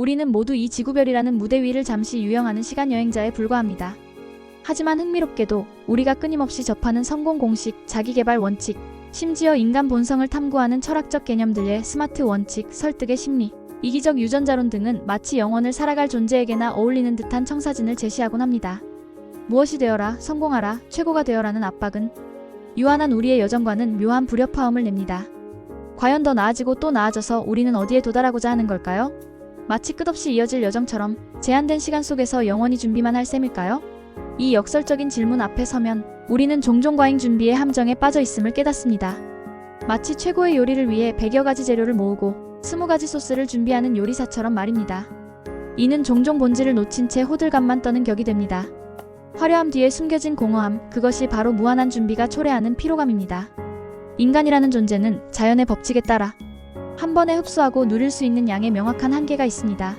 우리는 모두 이 지구별이라는 무대 위를 잠시 유영하는 시간 여행자에 불과합니다. 하지만 흥미롭게도 우리가 끊임없이 접하는 성공 공식, 자기개발 원칙, 심지어 인간 본성을 탐구하는 철학적 개념들의 스마트 원칙, 설득의 심리, 이기적 유전자론 등은 마치 영혼을 살아갈 존재에게나 어울리는 듯한 청사진을 제시하곤 합니다. 무엇이 되어라, 성공하라, 최고가 되어라는 압박은 유한한 우리의 여정과는 묘한 불협화음을 냅니다. 과연 더 나아지고 또 나아져서 우리는 어디에 도달하고자 하는 걸까요? 마치 끝없이 이어질 여정처럼 제한된 시간 속에서 영원히 준비만 할 셈일까요? 이 역설적인 질문 앞에 서면 우리는 종종 과잉 준비의 함정에 빠져 있음을 깨닫습니다. 마치 최고의 요리를 위해 100여 가지 재료를 모으고 20가지 소스를 준비하는 요리사처럼 말입니다. 이는 종종 본질을 놓친 채 호들갑만 떠는 격이 됩니다. 화려함 뒤에 숨겨진 공허함, 그것이 바로 무한한 준비가 초래하는 피로감입니다. 인간이라는 존재는 자연의 법칙에 따라 한 번에 흡수하고 누릴 수 있는 양의 명확한 한계가 있습니다.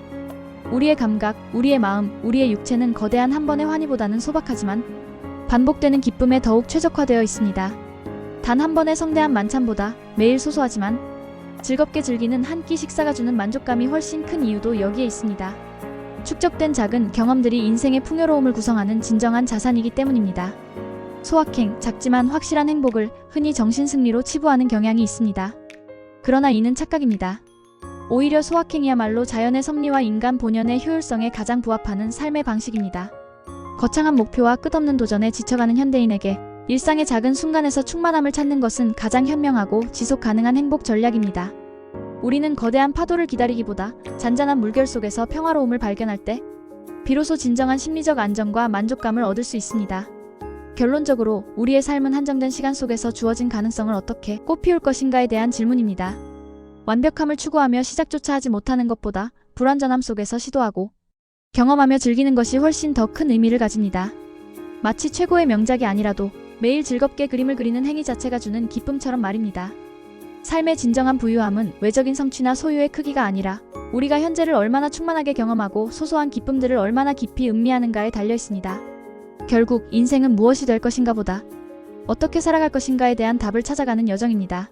우리의 감각, 우리의 마음, 우리의 육체는 거대한 한 번의 환희보다는 소박하지만 반복되는 기쁨에 더욱 최적화되어 있습니다. 단 한 번의 성대한 만찬보다 매일 소소하지만 즐겁게 즐기는 한 끼 식사가 주는 만족감이 훨씬 큰 이유도 여기에 있습니다. 축적된 작은 경험들이 인생의 풍요로움을 구성하는 진정한 자산이기 때문입니다. 소확행, 작지만 확실한 행복을 흔히 정신승리로 치부하는 경향이 있습니다. 그러나 이는 착각입니다. 오히려 소확행이야말로 자연의 섭리와 인간 본연의 효율성에 가장 부합하는 삶의 방식입니다. 거창한 목표와 끝없는 도전에 지쳐가는 현대인에게 일상의 작은 순간에서 충만함을 찾는 것은 가장 현명하고 지속 가능한 행복 전략입니다. 우리는 거대한 파도를 기다리기보다 잔잔한 물결 속에서 평화로움을 발견할 때 비로소 진정한 심리적 안정과 만족감을 얻을 수 있습니다. 결론적으로 우리의 삶은 한정된 시간 속에서 주어진 가능성을 어떻게 꽃피울 것인가에 대한 질문입니다. 완벽함을 추구하며 시작조차 하지 못하는 것보다 불완전함 속에서 시도하고 경험하며 즐기는 것이 훨씬 더 큰 의미를 가집니다. 마치 최고의 명작이 아니라도 매일 즐겁게 그림을 그리는 행위 자체가 주는 기쁨처럼 말입니다. 삶의 진정한 부유함은 외적인 성취나 소유의 크기가 아니라 우리가 현재를 얼마나 충만하게 경험하고 소소한 기쁨들을 얼마나 깊이 음미하는가에 달려 있습니다. 결국 인생은 무엇이 될 것인가 보다 어떻게 살아갈 것인가에 대한 답을 찾아가는 여정입니다.